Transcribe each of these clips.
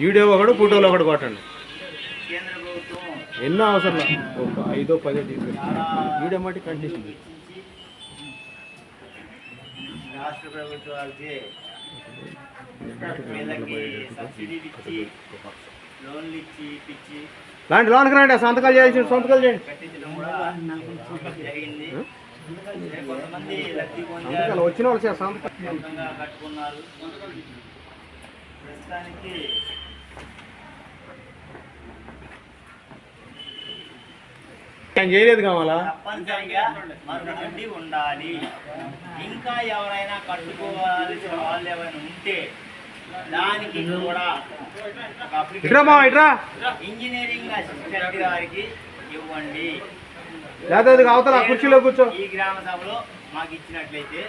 Video ఒకడు ఫోటోలు ఒకటి కొట్టండి. ఎన్నో అవసరం ఐదో పదో తీసుకొచ్చి వీడియో మట్టి కండిషన్ రాష్ట్ర ప్రభుత్వాలకి వీళ్ళకి సబ్సిడీలు ఇచ్చి లోన్లు ఇచ్చి ఇప్పించి. లాంటి లోనికి రండి ఆ సంతకాలు చేయాల్సిన సంతకాలు చేయండి. కట్టించడం కూడా జరిగింది. అంటే కొంతమంది లబ్ధి సంతకాలు పొందారు వచ్చిన వాళ్ళు సంతకాలు. కట్టుకున్నారు. ప్రస్తుతానికి ఆయన చేయలేదు కావాలా? తప్పనిసరిగా మరుగుదొడ్డి ఉండాలి. ఇంకా ఎవరైనా కట్టుకోవాల్సిన వాళ్ళు ఎవరైనా ఉంటే దానికి కూడా ఒక ఇట్రా మా application ఇట్రా. ఇంజనీరింగ్ అసిస్టెంట్ గారికి ఇవ్వండి. లేదా అది అవతల ఆ కుర్చీలో కూర్చో. ఈ గ్రామ సభలో మాకు ఇచ్చినట్లయితే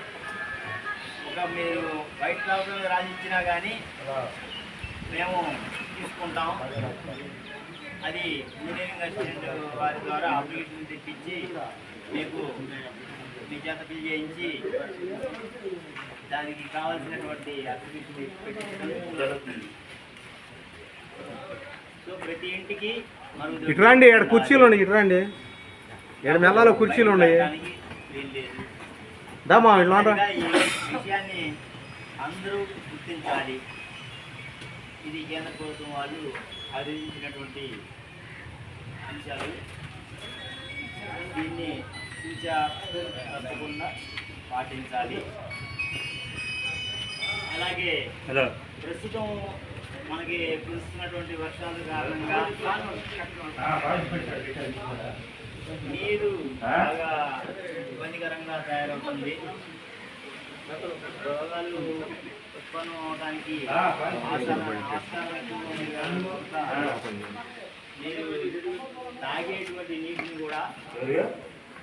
ఒక మీరు వైట్ క్లబ్ రాసిచ్చినా కానీ మేము తీసుకుంటాం. అది ఇంజనీరింగ్ అసిస్టెంట్ వారి ద్వారా అప్లికేషన్ తెప్పించి మీకు మీ చేత ఫిల్ చేయించి దానికి కావాల్సినటువంటి అప్లికేషన్ పెట్టించడం జరుగుతుంది. సో ప్రతి ఇంటికి మరుగుదొడ్డి ఇటు రండి ఇక్కడ కుర్చీలు ఉన్నాయి ఇటు రండి. ఇక్కడ మెల్లలో కుర్చీలు ఉన్నాయి. దామా ఇట్లా ఈ విషయాన్ని అందరూ గుర్తించాలి. ఇది కేంద్ర ప్రభుత్వం వాళ్ళు ఆలోచించినటువంటి అంశాలు. దీన్ని తప్పకుండా పాటించాలి. అలాగే ప్రస్తుతం మనకి కురుస్తున్నటువంటి వర్షాల కారణంగా నీరు బాగా ఇబ్బందికరంగా తయారవుతుంది. రోగాలు ఉత్పన్నం అవడానికి మీరు తాగేటువంటి నీటిని కూడా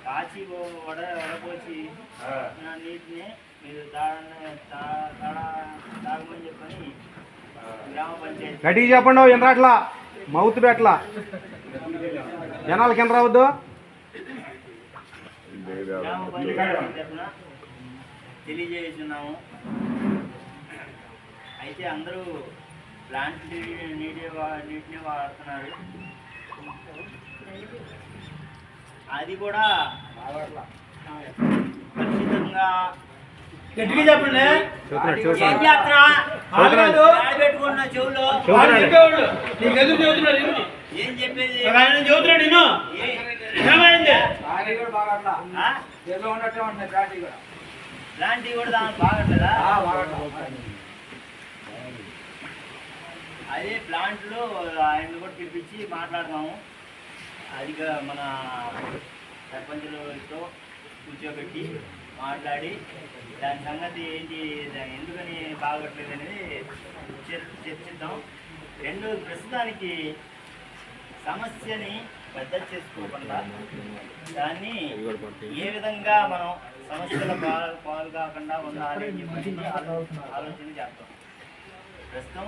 కాచి వడ వడపోసి ఆ. నీటిని మీరు తాగమని చెప్పని గ్రామ పంచాయతీ గట్టిగా చెప్పండి ఎంత అట్లా మౌత్ పెట్టలా జనాలు కింద రావద్దు తెలియజేస్తున్నాము. అయితే అందరూ ప్లాంట్ నీటి నీటిని వాడుతున్నారు. అది కూడా ఖచ్చితంగా గట్టిగా చెప్పండి. ఏం చేస్తున్నా? చెవులో నీకు ఎదురు. ఏం చెప్పేది? ఆయన ఏమైంది? కూడా బాగట్లేదా? అదే ప్లాంట్లో ఆయన కూడా పిలిపించి మాట్లాడదాము. అది మన సర్పంచులతో కూర్చోబెట్టి మాట్లాడి దాని సంగతి ఏంటి దాని ఎందుకని బాగట్లేదు అనేది చర్చిద్దాం. రెండు ప్రస్తుతానికి సమస్యని పెద్ద చేసుకోకుండా దాన్ని ఏ విధంగా మనం సమస్యల పాలు కాకుండా ఉండాలి ఆలోచన చేస్తాం ప్రస్తుతం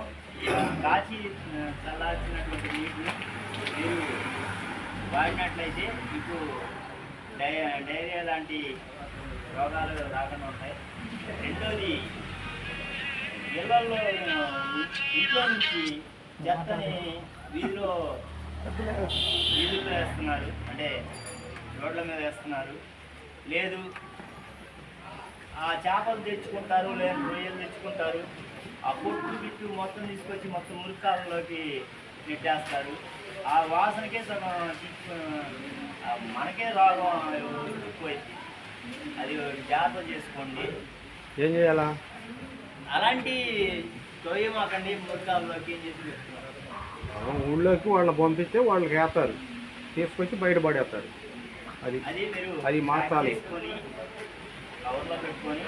కాచి చల్లార్చినటువంటి నీటిని మీరు వాడినట్లయితే మీకు డై డైరియా లాంటి రోగాలు రాకుండా ఉంటాయి. రెండోది ఇళ్ళలో ఇంట్లో నుంచి చెత్తని వీధిలో వీధుల్లో వేస్తున్నారు. అంటే రోడ్ల మీద వేస్తున్నారు. లేదు ఆ చేపలు తెచ్చుకుంటారు లేదు రొయ్యలు తెచ్చుకుంటారు. ఆ పొట్టు బిట్టు మొత్తం తీసుకొచ్చి మొత్తం మురికాలలోకి నెట్టేస్తారు ఆ వాసనకే సగం మనకే రోగం ఎక్కువైంది. అది జాగ్రత్త చేసుకోండి. ఏం చేయాలా? అలాంటి తొయ్యమాకండి మురికాలలోకి ఏం చేసి ఊళ్ళోకి వాళ్ళని పంపిస్తే వాళ్ళకి వేస్తారు. తీసుకొచ్చి బయట పడేస్తారు. అది అది మీరు అది మార్చాలి. కవర్లో పెట్టుకొని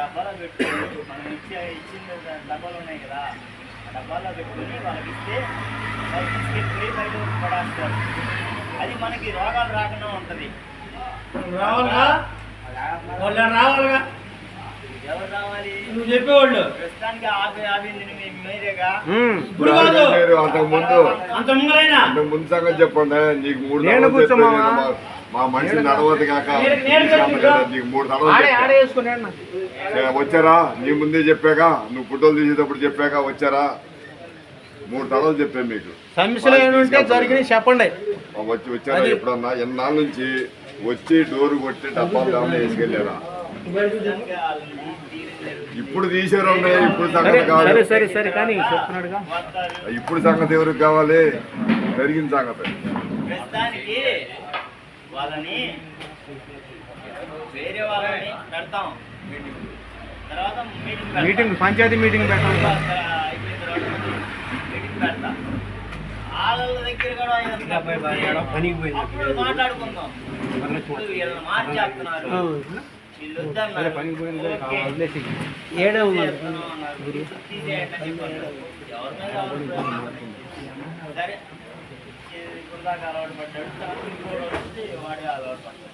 డబ్బాలో పెట్టుకొని మనం ఇచ్చే ఇచ్చిన డబ్బాలు ఉన్నాయి కదా. ఆ డబ్బాలో పెట్టుకొని వాళ్ళకి ఇస్తే వాళ్ళు తీసుకెళ్ళి బయట పడేస్తారు. అది మనకి రోగాలు రాకుండా ఉంటుంది. రావాలిగా? వాళ్ళు రావాలిగా? ఎవరు రావాలి? నువ్వు చెప్పేవాళ్ళు. ప్రస్తుతానికి ఆపి ఆపింది మీరేగా. ఇప్పుడు కాదు. మీరు అంతకు ముందు. అంత ముంగలైనా అంతకు ముందు సంగతి చెప్పండి. నీకు మూడు నేను కూర్చోమా? మా- మనిషి నడవదు కాక. నీకు మూడు తడవలు వచ్చారా? నీ ముందే చెప్పాక నువ్వు ఫోటోలు తీసేటప్పుడు చెప్పాక వచ్చారా? మూడు తడవలు చెప్పాను మీకు. చెప్పండి. వచ్చి వచ్చారా ఎప్పుడన్నా? ఎన్నాళ్ళ నుంచి వచ్చి డోర్ కొట్టి డబ్బాలు దాన్ని వేసుకెళ్ళారా. ఇప్పుడు తీసారు ఇప్పుడు సంగతి కాదు. సరే సరే సరే కానీ చెప్తున్నాడుగా. వస్తారు ఇప్పుడు సంగతి ఎవరికి కావాలి? జరిగిన సంగతి. వాళ్ళని వేరే వాళ్ళని పెడతాం. తర్వాత మీటింగ్ పెడతాం. మీటింగ్ పంచాయతీ మీటింగ్ అయిపోయిన తర్వాత మీటింగ్ పెడతా. వాళ్ళ దగ్గర కూడా అప్పుడు మాట్లాడుకుందాం. వీళ్ళని మార్చేస్తున్నారు. వీళ్ళు వద్దన్నారు. పనికి పోయింది ఓకే. వదిలేసి. ఏడే చేస్తున్నాం అన్నారు. తీసేయండి అని చెప్పారు. ఎవరి మీద ఎవరు ప్రేమ? సరే ఇప్పుడు దాకా అలవాటు పడ్డాడు. తర్వాత ఇంకోటి వచ్చి వాడే అలవాటు పడ్డాడు.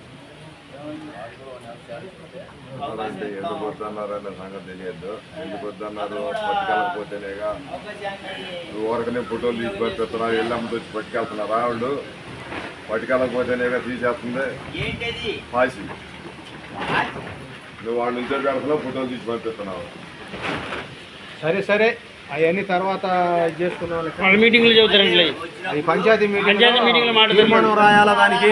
ఎందుకు ఇస్తాం. వద్దన్నారనే సంగతి తెలియదు. ఎందుకు వద్దన్నారు పట్టుకెళ్ళకపోతేనేగా ఊరకనే ఫోటోలు తీసి పట్టుకెళ్తున్నావు ఎల్లమ్మతో వచ్చి పట్టుకెళ్తున్నారా వాళ్ళు పట్టుకెళ్ళకపోతేనేగా తీసేస్తుంది. ఏంటది? పాసి. నువ్వు వాళ్ళ నుంచో పెడుతున్నావు ఫోటోలు తీసి పంపిస్తున్నావు. సరే సరే. అవన్నీ తర్వాత చేసుకున్నాం వాళ్ళ మీటింగ్లు అది పంచాయతీ మీటింగ్ పంచాయతీ మీటింగ్లో మాట తీర్మానం రాయాలా దానికి?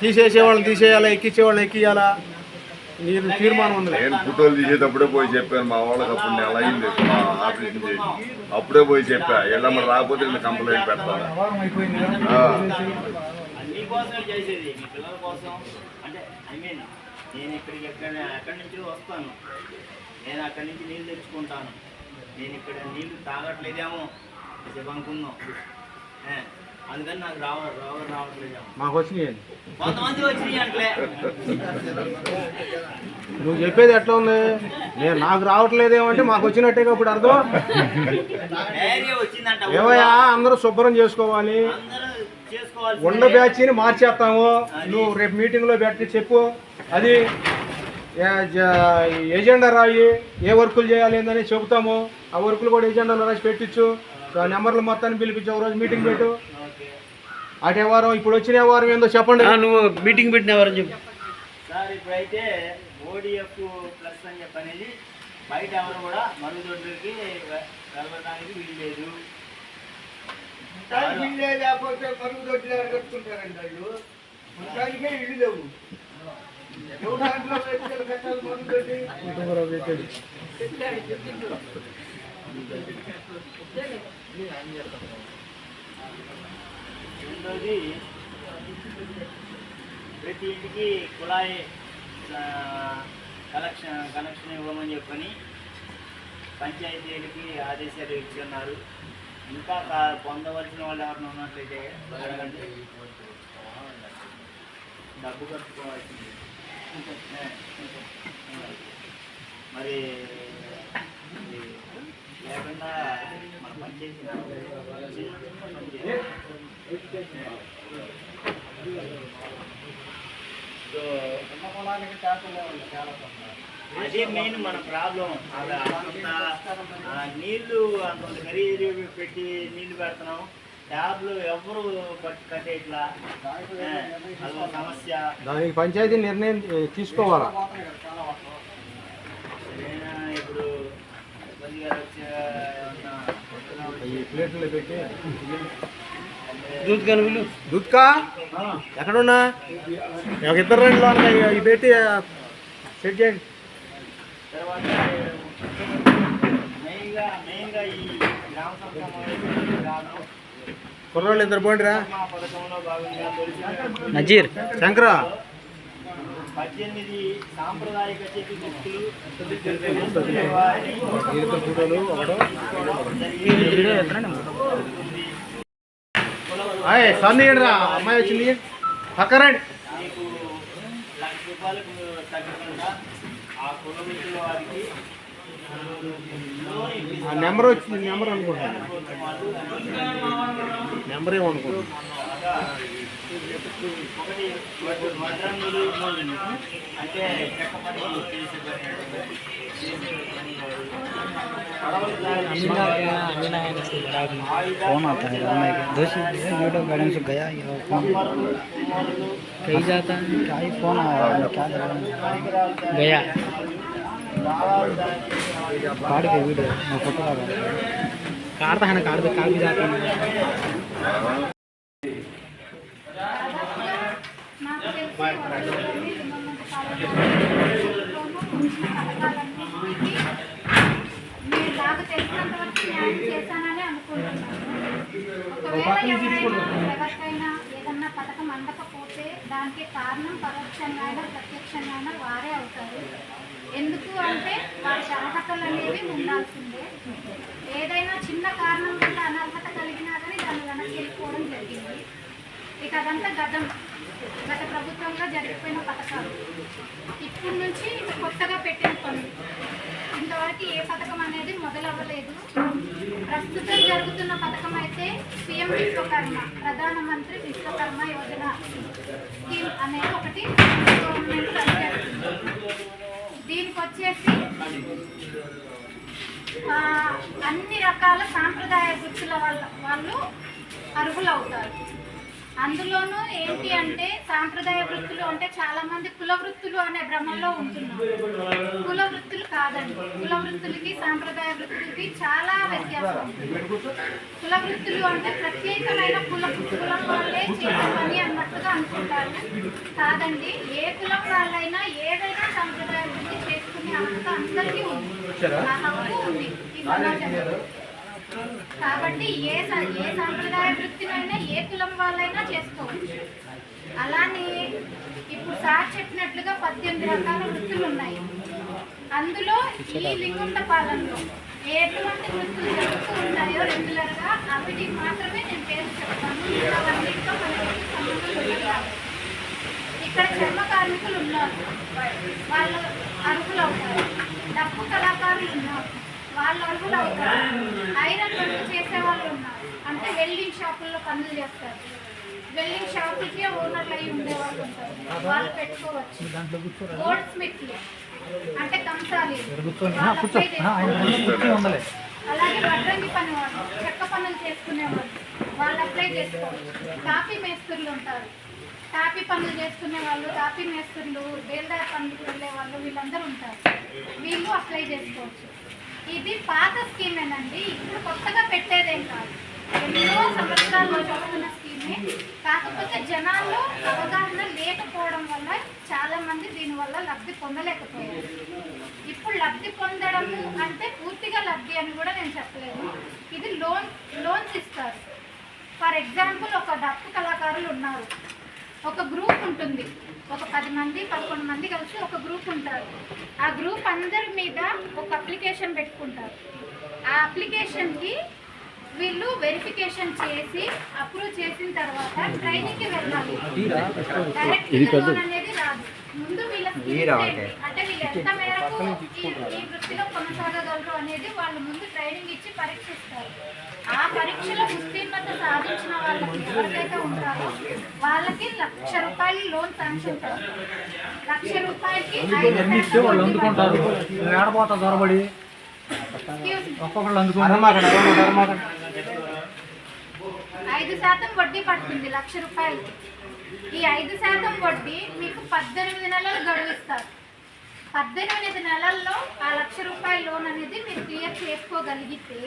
తీసేసే వాళ్ళని తీసేయాలా ఎక్కించే వాళ్ళని ఎక్కియాలా? మీరు తీర్మానం ఉంది? నేను ఫోటోలు తీసేటప్పుడే పోయి చెప్పాను మా వాళ్ళకి అప్పుడు నెల అయింది మా ఆపరేషన్ చేసి అప్పుడే పోయి చెప్పా ఎల్లమ్మ రాకపోతే నేను కంప్లైంట్ పెడతాను. ఆ. అన్ని కోసమే చేసేది. మీ పిల్లల కోసం. అంటే ఐ మీన్ నేను ఇక్కడికి ఎక్కడ ఎక్కడి నుంచి వస్తాను? నేను అక్కడి నుంచి నీళ్ళు తెచ్చుకుంటాను. నేను ఇక్కడ నీళ్ళు తాగట్లేదేమో చెప్పి అనుకుందాం ఏ, అందుకని నాకు రావ రావ రావట్లేదేమో. మాకు వచ్చినాయి. కొంతమంది వచ్చినాయి అంటే నువ్వు చెప్పేది ఎట్లా ఉంది? నేను నాకు రావట్లేదేమంటే మాకు వచ్చినట్టేగా ఇప్పుడు అర్థం? ఏమయ్యా అందరూ శుభ్రం చేసుకోవాలి. ఉన్న బ్యాచ్ని మార్చేస్తాము. నువ్వు రేపు మీటింగ్లో పెట్టి చెప్పు. అది ఎజెండా రాయి? ఏ వర్కులు చేయాలి ఏందని చెబుతాము. ఆ వర్కులు కూడా ఎజెండాలో రాసి పెట్టించు ఆ నెంబర్లు మొత్తాన్ని పిలిపించి. ఒక రోజు మీటింగ్ పెట్టు. అటే వారం ఇప్పుడు వచ్చిన వారం ఏందో చెప్పండి. నువ్వు మీటింగ్ పెట్టినవారని చెప్పు. సార్ ఇప్పుడైతే ఓడిఎఫ్ ప్లస్ అని చెప్పి అనేది బయట ఎవరు కూడా మరుగుదొడ్డుకి వె- వెళ్ళడానికి వీల్లేదు లేకపోతే మరుగు దొడ్డి కట్టుకుంటారండి వాళ్ళు. ఇల్లు లేవు ఎవరు దాంట్లో పెట్టుకెళ్ళి కట్టాలి మరుగు దొడ్డి రెండోది ప్రతి ఇంటికి కుళాయి కలెక్షన్ కనెక్షన్ కనెక్షన్ ఇవ్వమని చెప్పని పంచాయతీలకి ఆదేశాలు ఇచ్చున్నారు ఇంకా పొందవలసిన వాళ్ళు ఎవరైనా ఉన్నట్లయితే డబ్బు కట్టుకోవాల్సింది. మరి లేకుండా మన అదే మెయిన్ మన ప్రాబ్లం. నీళ్ళు అంత ఖరీదు పెట్టి నీళ్ళు పెడుతున్నాం. ట్యాబ్లు ఎవరు కట్టేట్లా. సమస్య. దానికి పంచాయతీ నిర్ణయం తీసుకోవాలా సరైన ఇప్పుడు ప్లేట్లో పెట్టి దూత్ కనుగలు దుత్కా? ఎక్కడున్నా? ఒక ఇద్దరు రెండు లోనకి ఇవి పెట్టి సెట్ చేయండి. తర్వాత మెయిన్గా మెయిన్గా ఈ గ్రామ గ్రామం కుర్రోళ్ళు ఇద్దరు పోండిరా. నజీర్. శంకరా. పద్దెనిమిది సాంప్రదాయక చేతి దుస్తులు ఫోటోలు ఒకడు అయ్యే సందియండి రా అమ్మాయి వచ్చింది పక్కరండి మీకు లక్ష రూపాయలకు తగ్గకుండా ఆ వారికి. ఆ నెంబర్ వచ్చింది నెంబర్ అనుకుంటాను నెంబర్ ఏమనుకుంటున్నాను ఆ ఒకటి వడ్ర- వడ్రంగులు అంటే చెక్క పని చేసే పని చేసే పని వారు. పడవలు తయారు చేసే వారు. फोन आता है राम का दस वीडियो गार्डन से गया ये फोन కుమ్మరులు, కుమ్మరులు, कहीं जाता है क्या ही फोन आया है, क्या कर रहा है? गया దారాలు తయారు చేసే వారు. कार्ड के वीडियो मैं फोटो लगा कार्ड है ना कार्ड पे कार्ड भी जाते हैं నాకు తెలిసి వడ్రంగి లింగమంత కాలంలోనూ ఉంచిన పథకాలన్నింటికీ నేను నాకు తెలిసినంత వరకు న్యాయం చేశానని అనుకుంటున్నాను ఒకవేళ ఎవరైనా ఎవరికైనా ఏదన్నా పథకం అందకపోతే దానికి కారణం పరోక్షంగా అయినా ప్రత్యక్షంగా అయినా వారే అవుతారు. ఎందుకు అంటే వారి అర్హతలు అనేవి ఉండాల్సిందే. ఏదైనా చిన్న కారణం వల్ల అనర్హత కలిగినా కానీ దాన్ని వెనక్కి వెళ్ళిపోవడం జరిగింది. ఇక అదంతా గతం. గత ప్రభుత్వంలో జరిగిపోయిన పథకాలు. ఇప్పటి నుంచి కొత్తగా పెట్టిన పనులు. ఇంతవరకు ఏ పథకం అనేది మొదలవ్వలేదు. ప్రస్తుతం జరుగుతున్న పథకం అయితే పిఎం విశ్వకర్మ ప్రధానమంత్రి విశ్వకర్మ యోజన స్కీమ్ అనేది ఒకటి గవర్నమెంట్ దీనికి వచ్చేసి అన్ని రకాల సాంప్రదాయ వృత్తుల వాళ్ళ వాళ్ళు అర్హులు అవుతారు అందులోనూ ఏంటి అంటే సాంప్రదాయ వృత్తులు అంటే చాలా మంది కుల వృత్తులు అనే భ్రమంలో ఉంటున్నారు. కుల వృత్తులు కాదండి. కుల వృత్తులకి సాంప్రదాయ వృత్తులకి చాలా వ్యత్యాసం కుల వృత్తులు అంటే ప్రత్యేకమైన కుల కులం వాళ్ళే చేసే పని అన్నట్టుగా అనుకుంటారు. కాదండి ఏ కులం వాళ్ళైనా ఏదైనా సాంప్రదాయ వృత్తి చేసుకునే హక్కు అందరికీ ఉంది. ఆ హక్కు ఉంది. ఈ సమాజంలో. కాబట్టి ఏ ఏ సాంప్రదాయ వృత్తినైనా ఏ కులం వాళ్ళైనా చేసుకోవచ్చు. అలానే ఇప్పుడు సార్ చెప్పినట్లుగా పద్దెనిమిది రకాల వృత్తులు ఉన్నాయి. అందులో ఈ లింగుండ పాలనలో ఎటువంటి వృత్తులు జరుగుతూ ఉంటాయో రెగ్యులర్గా అవిటి మాత్రమే నేను పేరు చెప్తాను. అవన్నిటితో మనకి సంబంధం ఇక్కడ చర్మ కార్మికులు ఉన్నారు. వాళ్ళు అర్హులు అవుతారు డప్పు కళాకారులు ఉన్నారు. వాళ్ళు అర్హులు అవుతారు. ఐరన్ వర్క్ చేసే వాళ్ళు ఉన్నారు. అంటే వెల్డింగ్ షాపుల్లో పనులు చేస్తారు. వెల్డింగ్ షాపులకి ఓనర్లు అయి ఉండే వాళ్ళు ఉంటారు. వాళ్ళు పెట్టుకోవచ్చు. గోల్డ్ స్మిత్లు అంటే కంసాలి. అలాగే వడ్రంగి పని వాళ్ళు చెక్క పనులు చేసుకునేవాళ్ళు వాళ్ళు అప్లై చేసుకోవచ్చు. కాఫీ మేస్త్రులు ఉంటారు. టాపీ పనులు చేసుకునే వాళ్ళు టాపీ మేస్త్రులు బేల్దార్ పనులకు వెళ్ళే వాళ్ళు వీళ్ళందరూ ఉంటారు. వీళ్ళు అప్లై చేసుకోవచ్చు. ఇది పాత స్కీమేనండి. ఇప్పుడు కొత్తగా పెట్టేదేం కాదు. ఎన్నో సంవత్సరాల నుంచి వస్తున్న స్కీమే. కాకపోతే జనాల్లో అవగాహన లేకపోవడం వల్ల చాలా మంది దీనివల్ల లబ్ధి పొందలేకపోయారు. ఇప్పుడు లబ్ధి పొందడము అంటే పూర్తిగా లబ్ధి అని కూడా నేను చెప్పలేను. ఇది లోన్ లోన్స్ ఇస్తారు. ఫర్ ఎగ్జాంపుల్ ఒక డప్పు కళాకారులు ఉన్నారు. ఒక గ్రూప్ ఉంటుంది. ఒక పది మంది పదకొండు మంది కలిసి ఒక గ్రూప్ ఉంటారు. ఆ గ్రూప్ అందరి మీద ఒక అప్లికేషన్ పెట్టుకుంటారు. ఆ అప్లికేషన్కి వీళ్ళు వెరిఫికేషన్ చేసి అప్రూవ్ చేసిన తర్వాత ట్రైనింగ్కి వెళ్ళాలి. డైరెక్ట్ లోన్ అనేది రాదు. ముందు వీళ్ళ? అంటే వీళ్ళు ఎంత మేరకు ఈ ఈ వృత్తిలో కొనసాగగలరు అనేది వాళ్ళు ముందు ట్రైనింగ్ ఇచ్చి పరీక్షిస్తారు. ఆ పరీక్షలో ఉత్తీర్ణత సాధించిన వాళ్ళకి ఎవరికైతే ఉంటారో వాళ్ళకి లక్ష రూపాయలు లోన్ శాంక్షన్ లక్ష రూపాయలకి ఐదు శాతం వడ్డీ పడుతుంది. ఏడపోతా దొరబడి. Excuse me. ఒక్కొక్కళ్ళు అందుకుంటారు. అరమాకండి అరమాకండి అరమాకండి. ఐదు శాతం వడ్డీ పడుతుంది లక్ష రూపాయలకి. ఈ ఐదు శాతం వడ్డీ మీకు పద్దెనిమిది నెలలు గడువు ఇస్తారు. పద్దెనిమిది నెలల్లో ఆ లక్ష రూపాయల లోన్ అనేది మీరు క్లియర్ చేసుకోగలిగితే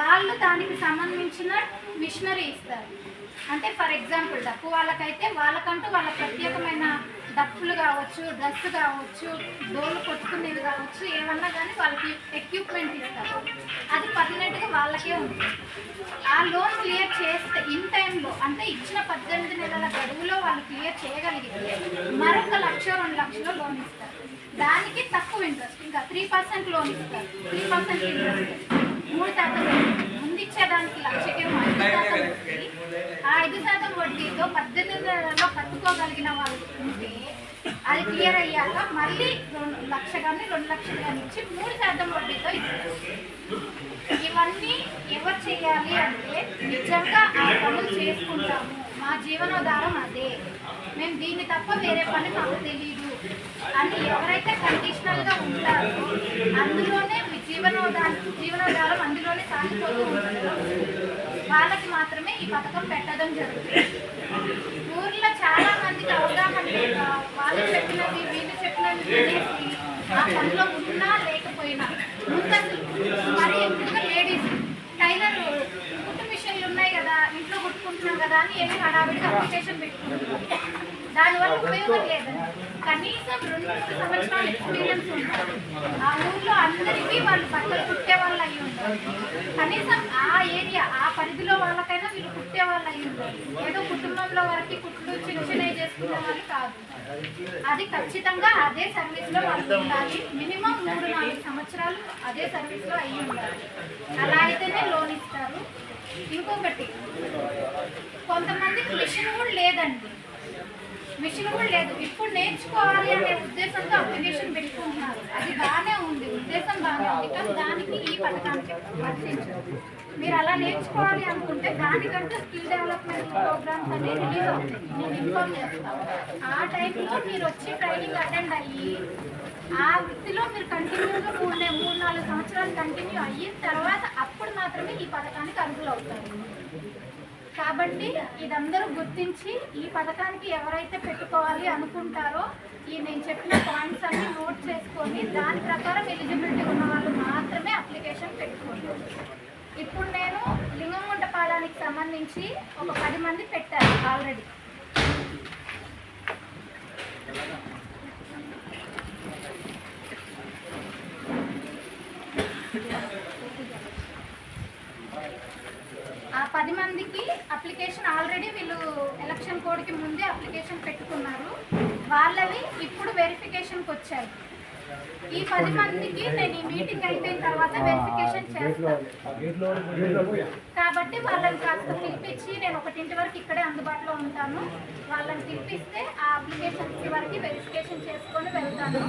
వాళ్ళు దానికి సంబంధించిన మిషనరీ ఇస్తారు. అంటే ఫర్ ఎగ్జాంపుల్ డప్పు వాళ్ళకైతే వాళ్ళకంటూ వాళ్ళ ప్రత్యేకమైన డప్పులు కావచ్చు డ్రెస్ కావచ్చు డోర్లు కొట్టుకునేవి కావచ్చు ఏమన్నా కానీ వాళ్ళకి ఎక్విప్మెంట్ ఇస్తారు. అది పర్మనెంట్గా వాళ్ళకే ఉంటుంది. ఆ లోన్ క్లియర్ చేస్తే ఇన్ టైంలో అంటే ఇచ్చిన పద్దెనిమిది నెలల గడువులో వాళ్ళు క్లియర్ చేయగలిగితే మరొక లక్ష రెండు లక్షలు లోన్ ఇస్తారు. దానికి తక్కువ ఇంట్రెస్ట్ ఇంకా త్రీ పర్సెంట్ లోన్ ఇస్తారు. త్రీ పర్సెంట్ ఇంట్రెస్ట్ మూడు శాతం ముందు ఇచ్చేదానికి లక్షకేమో ఐదు శాతం వడ్డీ ఆ ఐదు శాతం వడ్డీతో పద్దెనిమిది నెలల్లో కట్టుకోగలిగిన వాళ్ళు ఉంటే అది క్లియర్ అయ్యాక మళ్ళీ రెండు లక్ష కానీ రెండు లక్షలు కానీ ఇచ్చి మూడు శాతం వడ్డీతో ఇస్తారు ఇవన్నీ ఎవరు చేయాలి అంటే నిజంగా ఆ పనులు చేసుకుంటాము. మా జీవనోధారం అదే. మేము దీన్ని తప్ప వేరే పని మాకు తెలియదు అని ఎవరైతే కండిషనల్గా ఉంటారో అందులోనే జీవనోధారం జీవనోధారం అందులోనే సాగిపోతూ ఉంటారో వాళ్ళకి మాత్రమే ఈ పథకం పెట్టడం జరుగుతుంది. ఊర్లో చాలా మందికి అవగాహన లేక వాళ్ళు చెప్పినవి వీళ్ళు చెప్పినవి వినేసి ఆ పనిలో ఉన్నా లేకపోయినా ముందు మరి ఎక్కువగా లేడీస్ టైలర్ కుట్టు మిషన్లు ఉన్నాయి కదా ఇంట్లో కుట్టుకుంటున్నాం కదా అని ఏమి హడావిడిగా అప్లికేషన్ పెట్టుకుంటున్నాం దానివల్ల ఉపయోగం లేదండి కనీసం రెండు మూడు సంవత్సరాల ఎక్స్పీరియన్స్ ఉండాలి. ఆ ఊర్లో అందరికీ వాళ్ళు బట్టలు కుట్టే వాళ్ళు అయి ఉండాలి. కనీసం ఆ ఏరియా ఆ పరిధిలో వాళ్ళకైనా వీళ్ళు కుట్టే వాళ్ళు అయి ఉండాలి. ఏదో కుటుంబంలో వరకు కుట్లు చిన్న చిన్నవి చేసుకునే వాళ్ళు కాదు. అది ఖచ్చితంగా అదే సర్వీస్లో వాళ్ళు ఉండాలి. మినిమం మూడు నాలుగు సంవత్సరాలు అదే సర్వీస్లో అయ్యి ఉండాలి. అలా అయితేనే లోన్ ఇస్తారు. ఇంకొకటి కొంతమందికి మిషన్ కూడా లేదండి. మిషన్ కూడా లేదు. ఇప్పుడు నేర్చుకోవాలి అనే ఉద్దేశంతో అప్లికేషన్ పెట్టుకుంటున్నారు. అది బాగానే ఉంది. ఉద్దేశం బాగానే ఉంది. కానీ దానికి ఈ పథకానికి వర్తించదు. మీరు అలా నేర్చుకోవాలి అనుకుంటే దానికంటే స్కిల్ డెవలప్మెంట్ ప్రోగ్రామ్స్ అనేవి రిలీజ్ అవుతాయి నేను ఇన్ఫార్మ్ చేస్తాను ఆ టైంలో మీరు వచ్చి ట్రైనింగ్ అటెండ్ అయ్యి ఆ వృత్తిలో మీరు కంటిన్యూగా మూడు మూడు నాలుగు సంవత్సరాలు కంటిన్యూ అయిన తర్వాత అప్పుడు మాత్రమే ఈ పథకానికి అర్హులు అవుతారు కాబట్టి ఇదందరూ గుర్తించి ఈ పథకానికి ఎవరైతే పెట్టుకోవాలి అనుకుంటారో ఈ నేను చెప్పిన పాయింట్స్ అన్ని నోట్ చేసుకొని దాని ప్రకారం ఎలిజిబిలిటీ ఉన్న వాళ్ళు మాత్రమే అప్లికేషన్ పెట్టుకోండి. ఇప్పుడు నేను లింగంగుంటపాలానికి సంబంధించి ఒక పది మంది పెట్టారు ఆల్రెడీ ఆ పది మందికి అప్లికేషన్ ఆల్రెడీ వీళ్ళు ఎలక్షన్ కోడ్కి ముందే అప్లికేషన్ పెట్టుకున్నారు. వాళ్ళవి ఇప్పుడు వెరిఫికేషన్కి వచ్చాయి. ఈ పది మందికి నేను ఈ మీటింగ్ అయిపోయిన తర్వాత వెరిఫికేషన్ చేస్తాను కాబట్టి వాళ్ళని కాస్త పిలిపించి నేను ఒకటింటి వరకు ఇక్కడే అందుబాటులో ఉంటాను. వాళ్ళని పిలిపిస్తే ఆ అప్లికేషన్ వరకు వెరిఫికేషన్ చేసుకొని వెళ్తాను.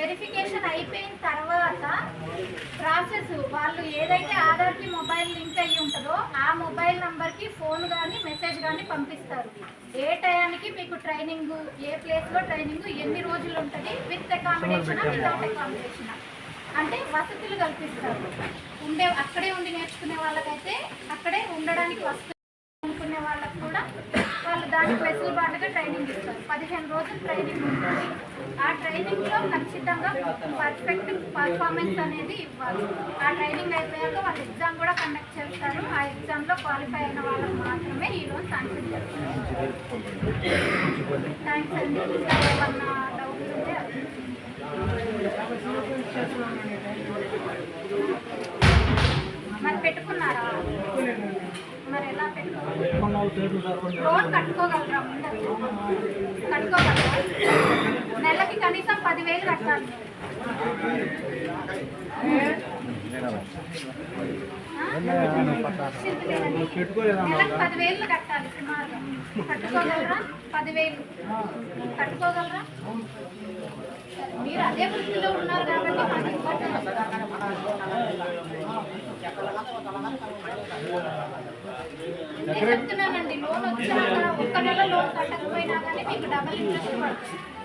వెరిఫికేషన్ అయిపోయిన తర్వాత ప్రాసెస్ వాళ్ళు ఏదైతే ఆధార్కి మొబైల్ లింక్ అయ్యి ఉంటుందో ఆ మొబైల్ నంబర్కి ఫోన్ కానీ మెసేజ్ కానీ పంపిస్తారు. ఏ టయానికి మీకు ట్రైనింగ్ ఏ ప్లేస్లో ట్రైనింగ్ ఎన్ని రోజులు ఉంటుంది విత్ అకామిడేషన్ వితౌట్ అకామిడేషన్ అంటే వసతులు కల్పిస్తారు. ఉండే అక్కడే ఉండి నేర్చుకునే వాళ్ళకైతే అక్కడే ఉండడానికి వసతులు అనుకునే వాళ్ళకు కూడా వాళ్ళు దానికి వెసులుబాటుగా ట్రైనింగ్ ఇస్తారు. పదిహేను రోజులు ట్రైనింగ్ ఉంటుంది. ఆ ట్రైనింగ్లో ఖచ్చితంగా పర్ఫెక్ట్ పర్ఫార్మెన్స్ అనేది ఇవ్వాలి. ఆ ట్రైనింగ్ అయిపోయాక వాళ్ళు ఎగ్జామ్ కూడా కండక్ట్ చేస్తారు. ఆ ఎగ్జామ్లో క్వాలిఫై అయిన వాళ్ళకి మాత్రమే ఈ లోన్ శాంక్షన్ చేస్తారు థ్యాంక్స్ అండి. ఏమన్నా డౌట్స్ ఉంటే. మరి పెట్టుకున్నారా? మరి ఎలా పెట్టుకున్నారు? లోన్ కట్టుకోగలరా కట్టుకోగలరా? నెలకి కనీసం పదివేలు కట్టాలి. నెలకు పదివేలు కట్టాలి సుమారుగా కట్టుకోగలరా పదివేలు కట్టుకోగలరా మీరు అదే వృత్తిలో ఉన్నారు కాబట్టి చెప్తున్నానండి లోన్ వచ్చాక ఒక్క నెల లోన్ కట్టకపోయినా కానీ మీకు డబల్ ఇంట్రెస్ట్ పడుతుంది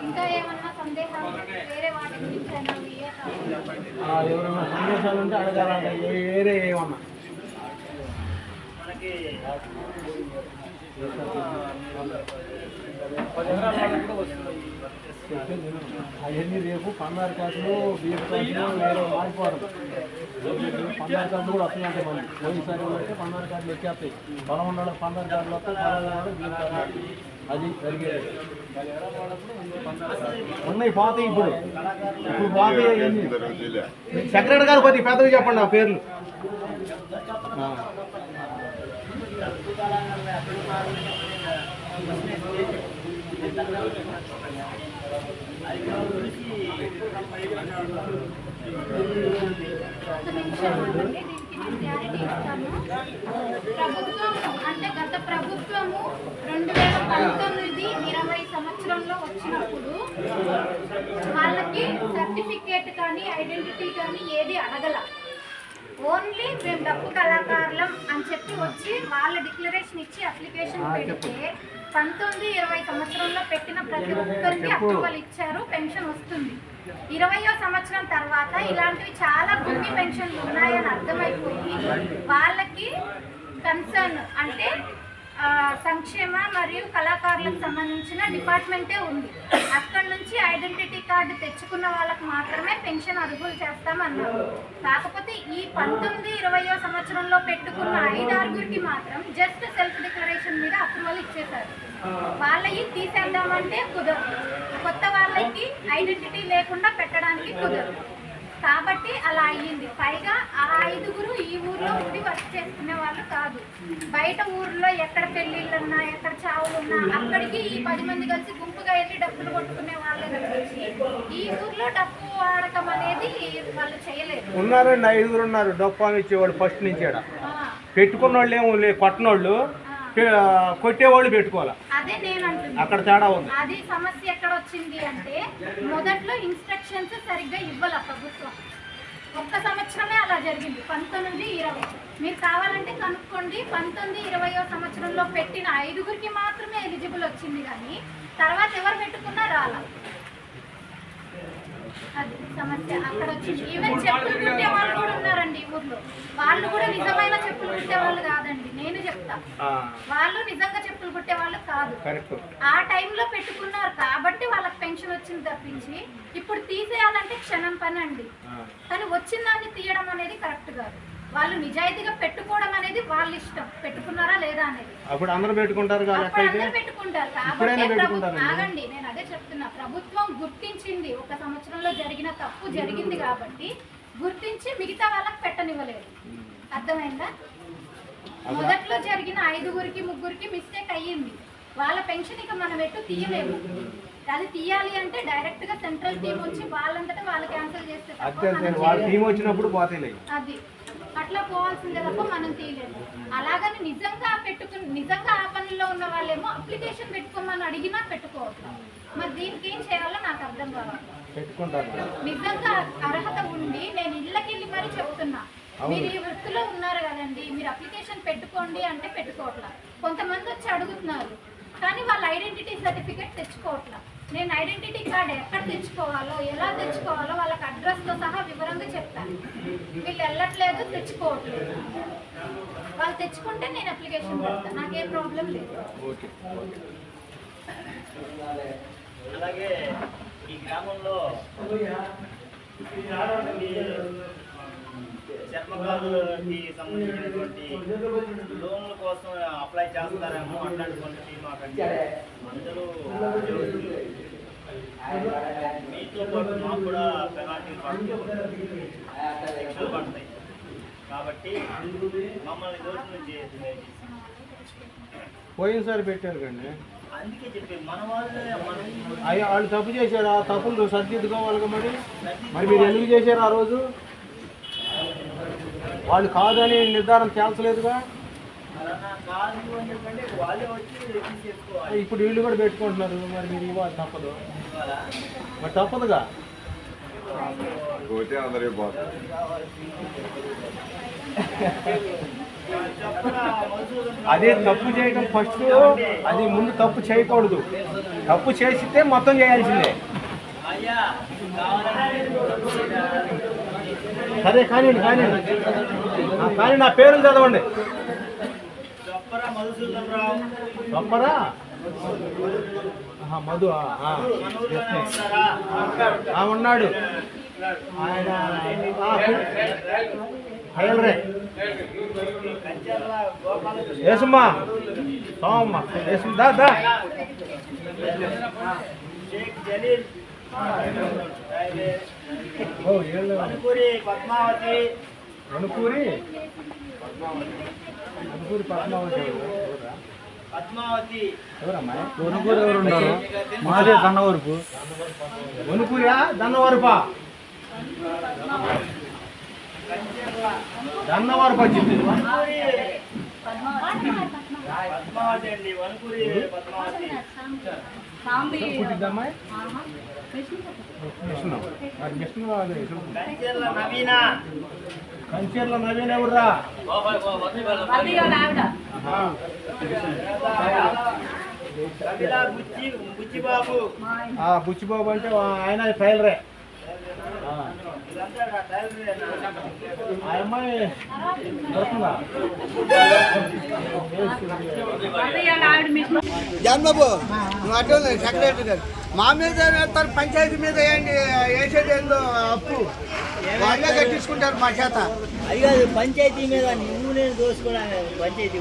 ఇంకా ఏమన్నా సందేహాలు వేరే వాటి గురించి ఎవరైనా సందేశాలు ఉంటే అడగాలంటే వేరే ఏమన్నా? మనకి అవన్నీ రేపు పందారు కాసులు బీర్ కాసులు వేరే మారిపోవడం. పందారు కార్డులు కూడా వస్తున్నాయి మళ్ళీ. పోయినసారి అంటే పందారు కార్డులు ఎక్కేస్తాయి. పొలం ఉండడం పందారు కార్డులు వస్తాయి పొలం ఉండాలి బీర్ అది జరిగేది. ఉన్నాయి పోతాయి ఇప్పుడు. ఇప్పుడు పోతాయి సెక్రటరీ గారు కొద్దిగా పెద్దగా చెప్పండి ఆ పేర్లు. ఆ. ఆ ఒక్క నిమిషం ఆగండి. దీనికి నేను క్లారిటీ ఇస్తాను ప్రభుత్వము అంటే గత ప్రభుత్వము రెండు వేల పంతొమ్మిది ఇరవై సంవత్సరంలో వచ్చినప్పుడు వాళ్ళకి సర్టిఫికేట్ కానీ ఐడెంటిటీ కానీ ఏది అడగల ఓన్లీ మేము డప్పు కళాకారులం అని చెప్పి. వచ్చి వాళ్ళ డిక్లరేషన్ ఇచ్చి అప్లికేషన్ పెడితే పంతొమ్మిది ఇరవై సంవత్సరంలో పెట్టిన ప్రతి ఒక్కరికి అప్రూవల్ ఇచ్చారు పెన్షన్ వస్తుంది. ఇరవయో సంవత్సరం తర్వాత ఇలాంటివి చాలా గుండి పెన్షన్లు ఉన్నాయని అర్థమైపోయి వాళ్ళకి కన్సర్న్ అంటే సంక్షేమ మరియు కళాకారులకు సంబంధించిన డిపార్ట్మెంటే ఉంది. అక్కడ నుంచి ఐడెంటిటీ కార్డు తెచ్చుకున్న వాళ్ళకి మాత్రమే పెన్షన్ అర్హులు చేస్తామన్నారు. కాకపోతే ఈ పంతొమ్మిది ఇరవయో సంవత్సరంలో పెట్టుకున్న ఐదారుగురికి మాత్రం జస్ట్ సెల్ఫ్ డిక్లరేషన్ మీద అప్రూవల్ ఇచ్చేశారు. వాళ్ళవి తీసేద్దామంటే కుదరదు. కొత్త వాళ్ళకి ఐడెంటిటీ లేకుండా పెట్టడానికి కుదరదు. కాబట్టి అలా అయ్యింది. పైగా ఆ ఐదుగురు ఈ ఊర్లో ఉండి వర్క్ చేసుకునే వాళ్ళు కాదు. బయట ఊర్లో ఎక్కడ పెళ్ళిళ్ళున్నా ఎక్కడ చావులున్నా అక్కడికి ఈ పది మంది కలిసి గుంపుగా వెళ్ళి డబ్బులు కొట్టుకునే వాళ్ళే ఈ ఊర్లో డబ్బు వాడకం అనేది వాళ్ళు చేయలేదు. ఉన్నారండి ఐదుగురు ఉన్నారు. డొప్పా ఇచ్చేవాళ్ళు ఫస్ట్ నుంచి పెట్టుకున్న వాళ్ళు ఏమో లే కొట్టనోళ్ళు. కొట్టేవాళ్ళు పెట్టుకోవాలి? అదే నేను అక్కడ తేడా ఉంది. అది సమస్య ఎక్కడ వచ్చింది అంటే మొదట్లో ఇన్స్ట్రక్షన్స్ సరిగ్గా ఇవ్వాల ప్రభుత్వం. ఒక్క సంవత్సరమే అలా జరిగింది పంతొమ్మిది ఇరవై. మీరు కావాలంటే కనుక్కోండి పంతొమ్మిది ఇరవయో సంవత్సరంలో పెట్టిన ఐదుగురికి మాత్రమే ఎలిజిబుల్ వచ్చింది కానీ తర్వాత ఎవరు పెట్టుకున్నా రాలా. అది సమస్య. అక్కడ వచ్చింది ఈవెన్ చెప్పులు కుట్టే వాళ్ళు కూడా ఉన్నారండి ఊర్లో. వాళ్ళు కూడా నిజమైన చెప్పులు కుట్టే వాళ్ళు కాదండి. నేను చెప్తా. వాళ్ళు నిజంగా చెప్పులు కుట్టే వాళ్ళు కాదు. ఆ టైంలో పెట్టుకున్నారు కాబట్టి వాళ్ళకి పెన్షన్ వచ్చింది తప్పించి ఇప్పుడు తీసేయాలంటే క్షణం పని అండి. కానీ వచ్చిన దాన్ని తీయడం అనేది కరెక్ట్ కాదు. వాళ్ళు నిజాయితీగా పెట్టుకోవడం అనేది వాళ్ళ ఇష్టం. పెట్టుకున్నారా లేదా అనేది. అప్పుడు అందరూ పెట్టుకుంటారు కాబట్టి. ఆగండి నేను అదే చెప్తున్నా. ప్రభుత్వం గుర్తించింది. ఒక సంవత్సరంలో జరిగిన తప్పు జరిగింది కాబట్టి గుర్తించి మిగతా వాళ్ళకి పెట్టనివ్వలేదు. అర్థమైందా? మొదట్లో జరిగిన ఐదుగురికి ముగ్గురికి మిస్టేక్ అయ్యింది. వాళ్ళ పెన్షన్ ఇక మనం ఎటు తీయలేము. అది తీయాలి అంటే డైరెక్ట్గా సెంట్రల్ టీం వచ్చి వాళ్ళంతటా వాళ్ళు క్యాన్సిల్ చేస్తే తప్ప అంతే మనం అంతే వాళ్ళ చేయలేము. టీం వచ్చినప్పుడు పోతాయి అది. అట్లా పోవాల్సిందే తప్ప మనం తీయలేము. అలాగని నిజంగా పెట్టుకుని నిజంగా ఆ పనుల్లో ఉన్న వాళ్ళేమో అప్లికేషన్ పెట్టుకోమని అడిగినా పెట్టుకోవట్లేదు మరి దీనికి ఏం చేయాలో నాకు అర్థం కావాలి నిజంగా అర్హత ఉండి నేను ఇళ్ళకెళ్ళి మరీ చెప్తున్నా. మీరు ఈ వృత్తిలో ఉన్నారు కదండి మీరు అప్లికేషన్ పెట్టుకోండి అంటే పెట్టుకోవట్లా. కొంతమంది వచ్చి అడుగుతున్నారు కానీ వాళ్ళ ఐడెంటిటీ సర్టిఫికేట్ తెచ్చుకోవట్లా. నేను ఐడెంటిటీ కార్డ్ ఎక్కడ తెచ్చుకోవాలో ఎలా తెచ్చుకోవాలో వాళ్ళకి అడ్రస్తో సహా వివరంగా చెప్తాను వీళ్ళు వెళ్ళట్లేదు తెచ్చుకోవట్లేదు. వాళ్ళు తెచ్చుకుంటే నేను అప్లికేషన్ పెడతాను నాకేం ప్రాబ్లం లేదు. అలాగే ఈ గ్రామంలో చర్మకారులకి సంబంధించినటువంటి లోన్ల కోసం అప్లై చేస్తారేమో అన్నటువంటి మాకంటే అందరూ. మీతో పాటు మాకు కూడా పెనాల్టీలు పడతాయి శిక్షలు పడతాయి. కాబట్టి మమ్మల్ని నుంచి పోయినసారి పెట్టారు కండి అందుకే చెప్పి మన వాళ్ళే మనం అయ్యా వాళ్ళు తప్పు చేశారు. ఆ తప్పులు సరిదిద్దుకోవాలి మరి? మరి మీరు ఎందుకు చేశారు ఆ రోజు? వాళ్ళు నిర్ధారణ తేల్చలేదుగా కాదు అని రిసీవ్ చేసుకోవాలి ఇప్పుడు వీళ్ళు కూడా పెట్టుకుంటున్నారు మరి మీరు ఇవ్వాలి తప్పదు. మరి తప్పదుగా? అదే తప్పు చేయడం ఫస్ట్ అది ముందు తప్పు చేయకూడదు. తప్పు చేసితే మొత్తం చేయాల్సిందే. సరే కానివ్వండి కానివ్వండి. కానీ నా పేరు చదవండి. చొప్పర మధు ఉన్నాడు. ఆయన హయల్రే ఏసమ్మా. సోమమ్మ. దా దా. ఓ ఏళ్ళు. పద్మావతి. మణుపూరి మణుపూరి పద్మావతి? పద్మావతి. ఎవరమ్మా? కొనుగోలు ఎవరు ఉన్నారు మాదే కన్నవరపు మణుపూరియా దన్నవరపా గన్నవరం వచ్చింది పద్మావతి అండి వనకూరి పద్మావతి. అది కంచెర్ల నవీన. కంచర్ల నవీన్ ఎవర్రా? బుచ్చిబాబు ఆ బుచ్చిబాబు అంటే ఆయన టైలరే జన్మబు నువ్వు అటు సెక్రటరీ గారు. మా మీద వేస్తారు పంచాయతీ మీద ఏంటి వేసేది ఏందో అప్పు. వాళ్ళే కట్టించుకుంటారు మా చేత. అయ్యో అది పంచాయతీ మీద నువ్వు నేను దోసుకోవడానికి పంచాయతీ